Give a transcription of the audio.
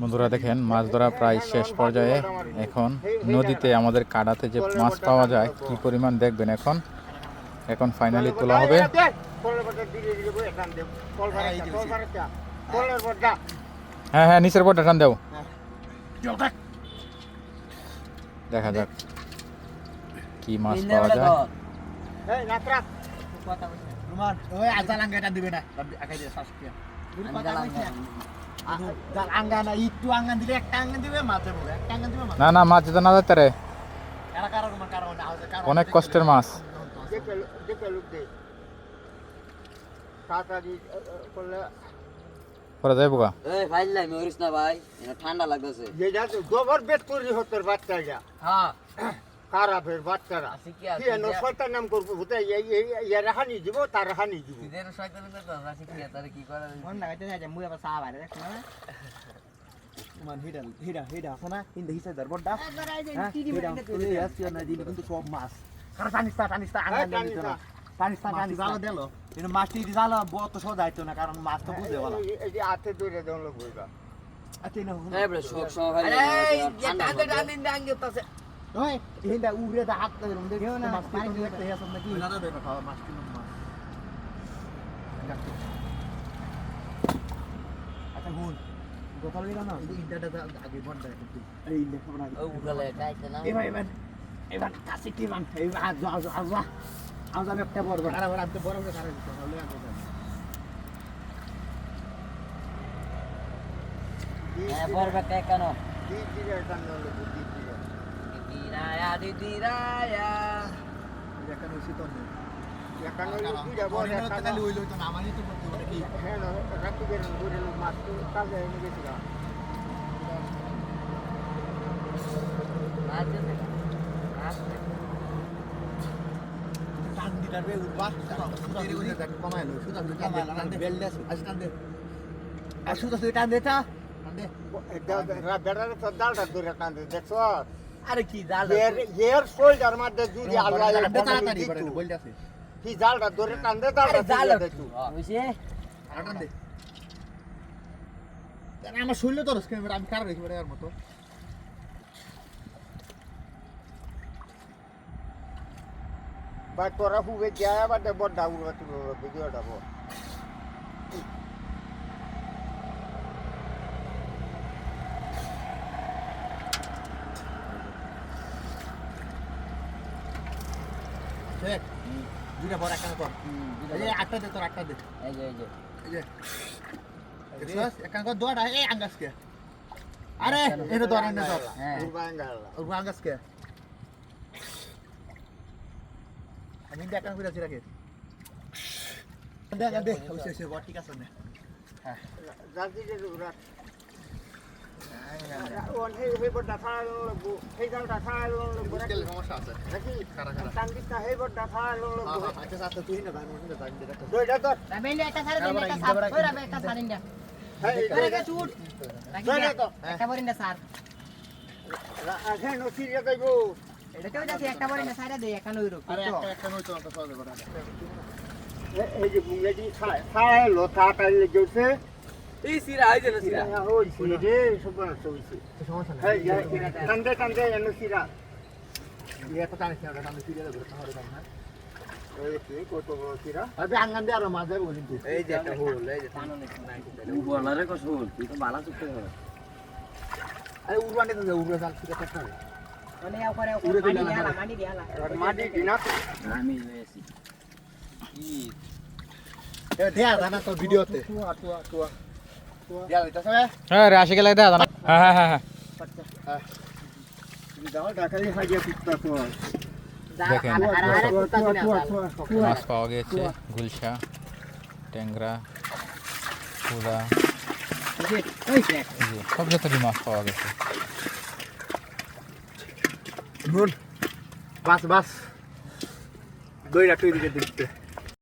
বন্ধুরা দেখেন মাছ ধরা প্রায় শেষ পর্যায়ে। এখন নদীতে আমাদের কাটাতে যে মাছ পাওয়া যায় কি পরিমাণ দেখবেন এখন? এখন ফাইনালি তোলা হবে। হ্যাঁ হ্যাঁ নিচের পর টান দেও। দেখা যাক কি মাছ পাওয়া যায়। দিবে না না মাছ না যেতে রে। অনেক কষ্টের মাছ। পরে যাইবো গা। এই ফাইল নাই মরিস না ভাই। ঠান্ডা লাগতেছে। গোবর বেট করি হতর বাচ্চাটা হ্যাঁ। খারাপের বাচ্চারা কি কি এনো শয়তান নাম করব ভূতে ইয়ার হানি দিব তার হানি দিব দিদের শয়তানি করতে আছে কি তারে কি করা মন লাগাইতে যায় মুই আবার চা বাইরে দেখছ না মান হিডা হিডা হিডা আছে না ইন দরবডা হ্যাঁ হিডা তুই না দিলে কিন্তু সব মাছ কারণ টানিস তা টানিস তা আঙ্গান দিত না টানিস তা টানিস জালো দিলো কিন্তু মাছটি জালো বত সোজা আইতো না কারণ মাছ তো বুঝে বলা এই যে হাতে ধরে দেওয়া লোক হইবা আতে না এই বড় শোক শোক ভাই ঠান্ডা টানিন ডাঙ্গে তাছে ওই হিডা উড়ে দা হাত ধরে রুম দেখো না মাছ পানি দেখতে হেস নাকি না দেখো খাওয়া মাছ কিনো মাছ আচ্ছা হুন গোপাল লিগা না এই ইন্টারটা আগে বন্ধ করে কিন্তু এই দেখো না ও উগলে গাইতে না এবার এবার এবার কাছে কি মান এবার আজ আজ আজ আজ আমি একটা বড় বড় আরে বড় আমি বড় বড় কারে দিতে হলে আমি হ্যাঁ পড়বে কে কেন দি দিলে টান লোক দি দিলে দিদিরায়া দিদিরায়া একটা নসি তো নেই এখানে দুইটা বড় একটা হইল তো আমারই তো বলতে পারে কি হ্যাঁ রাখি গেলেন ঘুরে লোক মাছ তো কাজে এনে গেছিলাম নাচে নাচে টান দিটার উঠবা দেরি কমাইলো সুদা দুই টান দে বেল দে আজ টান দে আর দুই টান দে তা টান দে বেড়ারে তো ডালটা ধরে কান্দে দেখছ আরে কি জাল এর এর শোল্ডার মধ্যে যদি আল্লাহ তাড়াতাড়ি বল আছে। কি জালটা ধরে জাল বুঝছে টান দে। কেন আমার শরীরে তো রসকে আমি কার রেখে বেড়ে আর মতো। বা তোরা হুগে যায় বাদে বড় উড়বা তুলো ভিডিওটা বড়। দেখ। দুইটা বড় একটা কর। এই আটটা দে তোর আটটা দে। এই যে এই যে। এই যে। দেখছস? একটা কর দোয়াটা এই আঙ্গাস আরে এটা দোয়ার না হ্যাঁ। উড়বা আঙ্গাল ওর আঙ্গাস আমি দেখা কইরা ছিলা কে দে দে অবশ্যই বড় ঠিক আছে না। জাতি যে আছে রাখ এই যে বুঙ্গাজি খায় খায় লতা টাইলে গেছে এই সিরা আই যে না সিরা। হইছে রে সবনা হইছে সমস্যা নাই। হ্যাঁ কান্দে কান্দে নসিরা এই একটা টানিস না টানিস ফিরে দেবো তাহলে দাম না এই সিরা? যে একটা হোল এই যে নাকি নাই বলারে কস হোল তুই তো বালা চুপতে হবে আরে উড়বানে তো উড়বে জাল ঠিক আছে মানে ইয়া করে মাটি দিয়ালা মাটি দিয়ালা মাটি দিনা আমি এসি কি দেয়া জানা তো ভিডিওতে। হ্যাঁ রে আসে গেলে দেখা জানা হ্যাঁ হ্যাঁ হ্যাঁ হ্যাঁ দেখেন মাছ পাওয়া গেছে গুলশা ট্যাংরা পুরা। সব জাতেরই মাছ পাওয়া গেছে। বাস বাস। দইটা তুই দিকে দিতে